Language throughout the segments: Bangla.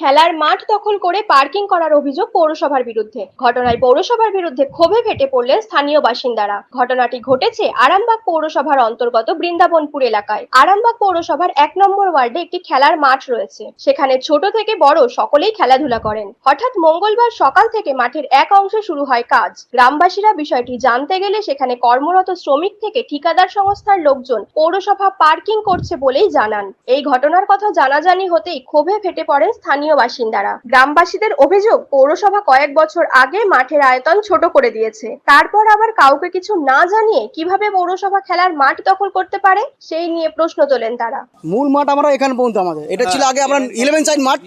খেলার মাঠ দখল করে পার্কিং করার অভিযোগ পৌরসভার বিরুদ্ধে। ঘটনায় পৌরসভার বিরুদ্ধে ক্ষোভে ফেটে পড়লেন স্থানীয় বাসিন্দারা। ঘটনাটি ঘটেছে আরামবাগ পৌরসভার অন্তর্গত বৃন্দাবনপুর এলাকায়। আরামবাগ পৌরসভার এক নম্বর ওয়ার্ডে একটি খেলার মাঠ রয়েছে। সেখানে ছোট থেকে বড় সকলেই খেলাধুলা করেন। হঠাৎ মঙ্গলবার সকাল থেকে মাঠের এক অংশে শুরু হয় কাজ। গ্রামবাসীরা বিষয়টি জানতে গেলে সেখানে কর্মরত শ্রমিক থেকে ঠিকাদার সংস্থার লোকজন পৌরসভা পার্কিং করছে বলেই জানান। এই ঘটনার কথা জানাজানি হতেই ক্ষোভে ফেটে পড়েন স্থানীয় বাসিন্দারা। গ্রামবাসীদের অভিযোগ পৌরসভা কয়েক বছর আগে মাঠের আয়তন ছোট করে দিয়েছে। তারপর আবার কাউকে কিছু না জানিয়ে কীভাবে পৌরসভা খেলার মাঠ দখল করতে পারে সেই নিয়ে প্রশ্ন তোলেন তারা। মূল মাঠ আমরা এখানে পর্যন্ত আমাদের। এটা ছিল আগে আমরা ইলেভেন সাইড মাঠ।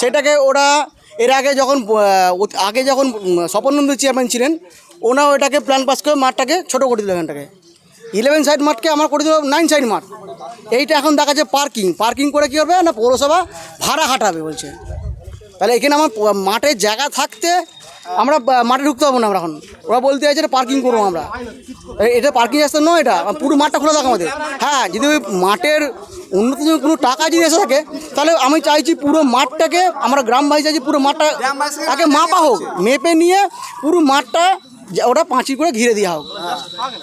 সেটাকে ওরা এর আগে যখন আগে যখন স্বপনন্দ চেয়ারম্যান ছিলেন ওনাও এটাকে প্ল্যান পাস করে মাঠটাকে ছোট করে দিল এখানটাকে। ইলেভেন সাইড মাঠকে আমার করে দিল নাইন সাইড মাঠ। এইটা এখন দেখা যাচ্ছে পার্কিং। পার্কিং করে কী হবে না পৌরসভা ভাড়া হাঁটাবে বলছে। তাহলে এখানে আমার মাঠের জায়গা থাকতে আমরা মাঠে ঢুকতে পারব না আমরা এখন। ওরা বলতে চাইছে এটা পার্কিং করব আমরা। এটা পার্কিং রাস্তা নয় এটা। পুরো মাঠটা খোলা থাকে আমাদের। হ্যাঁ যদি ওই মাঠের উন্নতি জন্য কোনো টাকা যদি এসে থাকে তাহলে আমি চাইছি পুরো মাঠটাকে আমরা গ্রামবাসী চাইছি পুরো মাঠটা আগে মাপা হোক। মেপে নিয়ে পুরো মাঠটা ওটা পাঁচি করে ঘিরে দেওয়া হোক।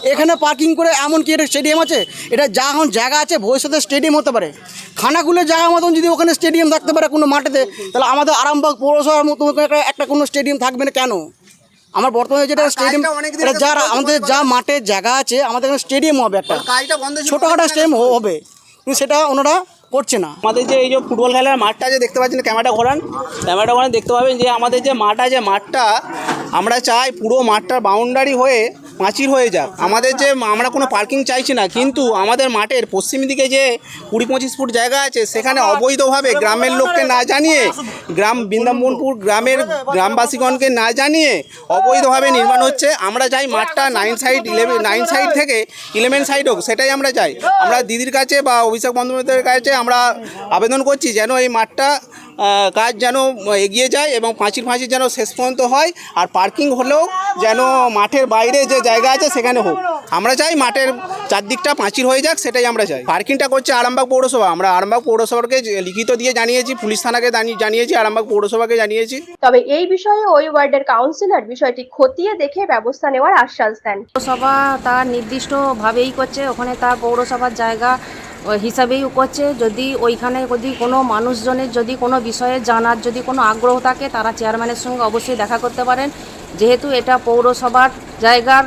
এখানে পার্কিং করে এমন কি এটা স্টেডিয়াম আছে? এটা যা এখন জায়গা আছে ভবিষ্যতে স্টেডিয়াম হতে পারে। খানাগুলোর জায়গা মতন যদি ওখানে স্টেডিয়াম থাকতে পারে কোনো মাঠেতে তাহলে আমাদের আরামবাগ পৌরসভার মতো একটা- একটা কোনো স্টেডিয়াম থাকবে না কেন? আমার বর্তমানে যেটা স্টেডিয়াম এটা যার আমাদের যা মাঠের জায়গা আছে আমাদের এখানে স্টেডিয়াম হবে একটা। কাজটা বন্ধ ছোটোখাটো স্টেডিয়াম হবে কিন্তু সেটা ওনারা করছে না। আমাদের যে এই যে ফুটবল খেলার মাঠটা যে দেখতে পাচ্ছেন ক্যামেরাটা ঘোরান ক্যামেরাটা ঘোরান দেখতে পাবেন যে আমাদের যে মাঠ আছে মাঠটা আমরা চাই পুরো মাঠটার বাউন্ডারি হয়ে পাঁচির হয়ে যাক। আমাদের যে আমরা কোনো পার্কিং চাইছি না, কিন্তু আমাদের মাঠের পশ্চিম দিকে যে কুড়ি পঁচিশ ফুট জায়গা আছে, সেখানে অবৈধভাবে গ্রামের লোককে না জানিয়ে, গ্রাম বৃন্দাবনপুর গ্রামের গ্রামবাসীগণকে না জানিয়ে অবৈধভাবে নির্মাণ হচ্ছে। আমরা চাই মাঠটা nine side eleven nine side থেকে ইলেভেন সাইড হোক, সেটাই আমরা চাই। আমরা দিদির কাছে বা অভিষেক বন্দ্যোপাধ্যায়ের কাছে আমরা আবেদন করছি যেন এই মাঠটা কাজ যেন এগিয়ে যায় এবং পাঁচির ফাঁচির যেন শেষ পর্যন্ত হয় আর পার্কিং হলেও যেন মাঠের বাইরে যে জায়গা আছে সেখানে হোক। আমরা চাই মাঠের চারদিকটা পাঁচির হয়ে যাক সেটাই আমরা চাই। পার্কিংটা করছে আরামবাগ পৌরসভা। আমরা আরামবাগ পৌরসভাকে লিখিত দিয়ে জানিয়েছি পুলিশ থানাকে জানি- জানিয়েছি আরামবাগ পৌরসভাকে জানিয়েছি। তবে এই বিষয়ে ওই ওয়ার্ডের কাউন্সিলর বিষয়টি খতিয়ে দেখে ব্যবস্থা নেওয়ার আশ্বাস দেন। পৌরসভা তার নির্দিষ্টভাবেই করছে। ওখানে তার পৌরসভার জায়গা হিসাবেই করছে। যদি ওইখানে যদি কোনো মানুষজনের যদি কোনো বিষয়ে জানার যদি কোনো আগ্রহ থাকে, তারা চেয়ারম্যানের সঙ্গে অবশ্যই দেখা করতে পারেন। যেহেতু এটা পৌরসভার জায়গার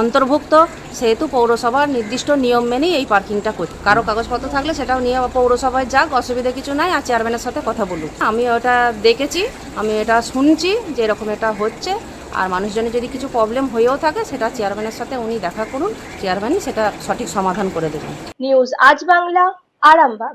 অন্তর্ভুক্ত, সেহেতু পৌরসভার নির্দিষ্ট নিয়ম মেনেই এই পার্কিংটা করছে কারও কাগজপত্র থাকলে সেটাও নিয়ে পৌরসভায় যাক, অসুবিধা কিছু নাই, আর চেয়ারম্যানের সাথে কথা বলুক। আমি ওটা দেখেছি, আমি এটা শুনছি যে এরকম এটা হচ্ছে। আর মানুষজনের যদি কিছু প্রবলেম হয়েও থাকে, সেটা চেয়ারম্যানের সাথে উনি দেখা করুন চেয়ারম্যানই সেটা সঠিক সমাধান করে দেবেন। নিউজ আজ বাংলা, আরামবাগ।